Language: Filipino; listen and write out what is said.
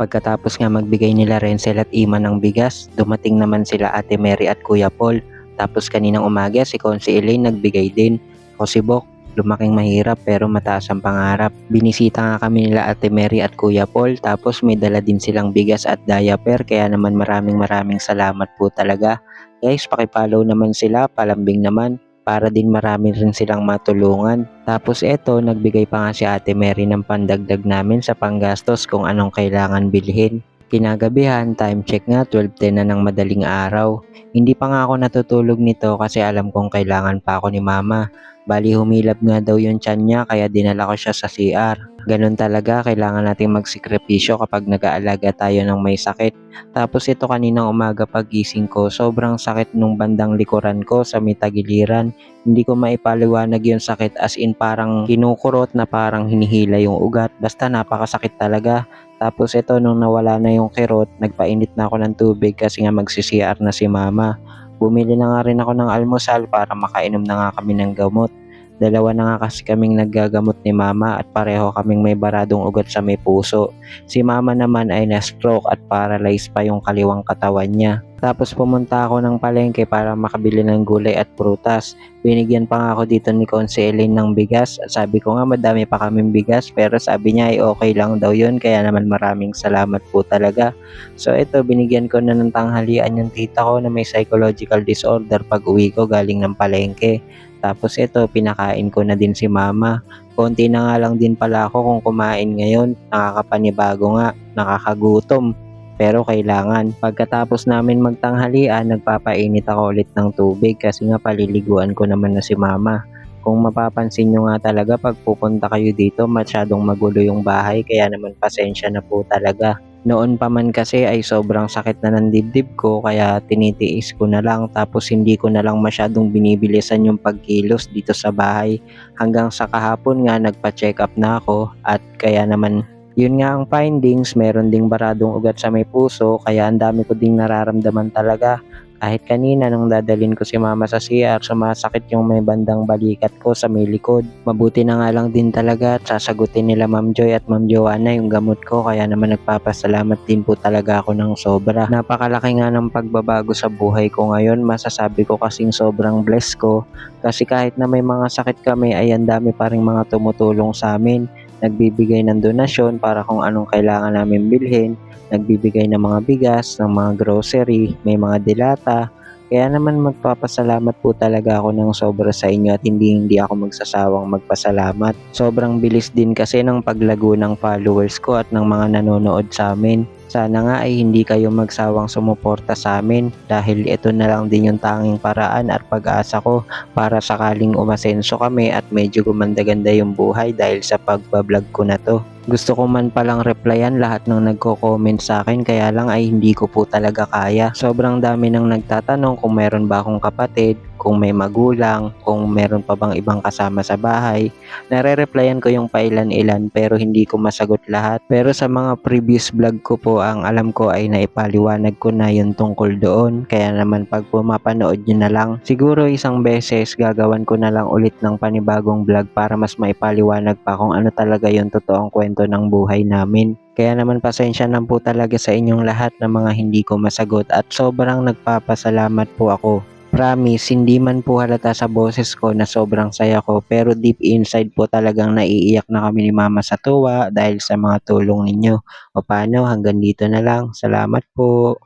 Pagkatapos nga magbigay nila Renzel at Iman ng bigas, dumating naman sila Ate Mary at Kuya Paul. Tapos kaninang umaga si Consi Elaine nagbigay din. O si Bok, lumaking mahirap pero mataas ang pangarap. Binisita nga kami nila Ate Mary at Kuya Paul tapos may dala din silang bigas at diaper kaya naman maraming maraming salamat po talaga. Guys, pakipollow naman sila, palambing naman para din marami rin silang matulungan. Tapos eto, nagbigay pa nga si Ate Mary ng pandagdag namin sa panggastos kung anong kailangan bilhin. Kinagabihan, time check nga, 12.10 na ng madaling araw. Hindi pa nga ako natutulog nito kasi alam kong kailangan pa ako ni mama. Bali humilab nga daw yung tiyan niya kaya dinala ko siya sa CR. Ganun talaga, kailangan nating magsikrepisyo kapag nag-aalaga tayo ng may sakit. Tapos ito kaninang umaga pagising ko, sobrang sakit nung bandang likuran ko sa may tagiliran. Hindi ko maipaliwanag yung sakit as in parang kinukurot na parang hinihila yung ugat. Basta napakasakit talaga. Tapos ito nung nawala na yung kirot, nagpainit na ako ng tubig kasi nga magsi-CR na si mama. Bumili na nga rin ako ng almusal para makainom na nga kami ng gamot. Dalawa na nga kasi kaming naggagamot ni mama at pareho kaming may baradong ugat sa may puso. Si mama naman ay na-stroke at paralyzed pa yung kaliwang katawan niya. Tapos pumunta ako ng palengke para makabili ng gulay at prutas. Binigyan pa nga ako dito ni Conse Elaine ng bigas at sabi ko nga madami pa kaming bigas pero sabi niya ay okay lang daw yun kaya naman maraming salamat po talaga. So ito binigyan ko na ng tanghalian yung tita ko na may psychological disorder pag uwi ko galing ng palengke. Tapos ito, pinakain ko na din si mama. Konti na nga lang din pala ako kung kumain ngayon. Nakakapanibago nga, nakakagutom. Pero kailangan. Pagkatapos namin magtanghalian, nagpapainit ako ulit ng tubig kasi nga paliliguan ko naman na si mama. Kung mapapansin nyo nga talaga pag pupunta kayo dito, masyadong magulo yung bahay kaya naman pasensya na po talaga. Noon pa man kasi ay sobrang sakit na ng dibdib ko kaya tinitiis ko na lang tapos hindi ko na lang masyadong binibilisan yung pagkilos dito sa bahay. Hanggang sa kahapon nga nagpa-check up na ako at kaya naman yun nga ang findings, meron ding baradong ugat sa may puso kaya ang dami ko ding nararamdaman talaga. Kahit kanina nung dadalin ko si mama sa CR, sumasakit yung may bandang balikat ko sa may likod. Mabuti na nga lang din talaga at sasagutin nila Ma'am Joy at Ma'am Joanna yung gamot ko kaya naman nagpapasalamat din po talaga ako ng sobra. Napakalaki nga ng pagbabago sa buhay ko ngayon, masasabi ko kasing sobrang blessed ko kasi kahit na may mga sakit kami ay ang dami pa rin mga tumutulong sa amin. Nagbibigay ng donasyon para kung anong kailangan namin bilhin nagbibigay ng mga bigas, ng mga grocery, may mga dilata. Kaya naman magpapasalamat po talaga ako ng sobra sa inyo at hindi hindi ako magsasawang magpasalamat. Sobrang bilis din kasi ng paglago ng followers ko at ng mga nanonood sa amin. Sana nga ay hindi kayo magsawang sumuporta sa amin dahil ito na lang din yung tanging paraan at pag-asa ko para sakaling umasenso kami at medyo gumanda-ganda yung buhay dahil sa pagbablog ko na to. Gusto ko man palang replyan lahat ng nagko-comment sa akin kaya lang ay hindi ko po talaga kaya. Sobrang dami nang nagtatanong kung meron ba akong kapatid, kung may magulang, kung meron pa bang ibang kasama sa bahay. Nare-replyan ko yung pailan-ilan pero hindi ko masagot lahat. Pero sa mga previous vlog ko po, ang alam ko ay naipaliwanag ko na yung tungkol doon. Kaya naman pag pumapanood nyo na lang, siguro isang beses gagawan ko na lang ulit ng panibagong vlog para mas maipaliwanag pa kung ano talaga yung totoong kwento ng buhay namin. Kaya naman pasensya na po talaga sa inyong lahat ng mga hindi ko masagot at sobrang nagpapasalamat po ako Promise, hindi man po halata sa boses ko na sobrang saya ko pero deep inside po talagang naiiyak na kami ni mama sa tuwa dahil sa mga tulong ninyo. O paano, hanggang dito na lang. Salamat po.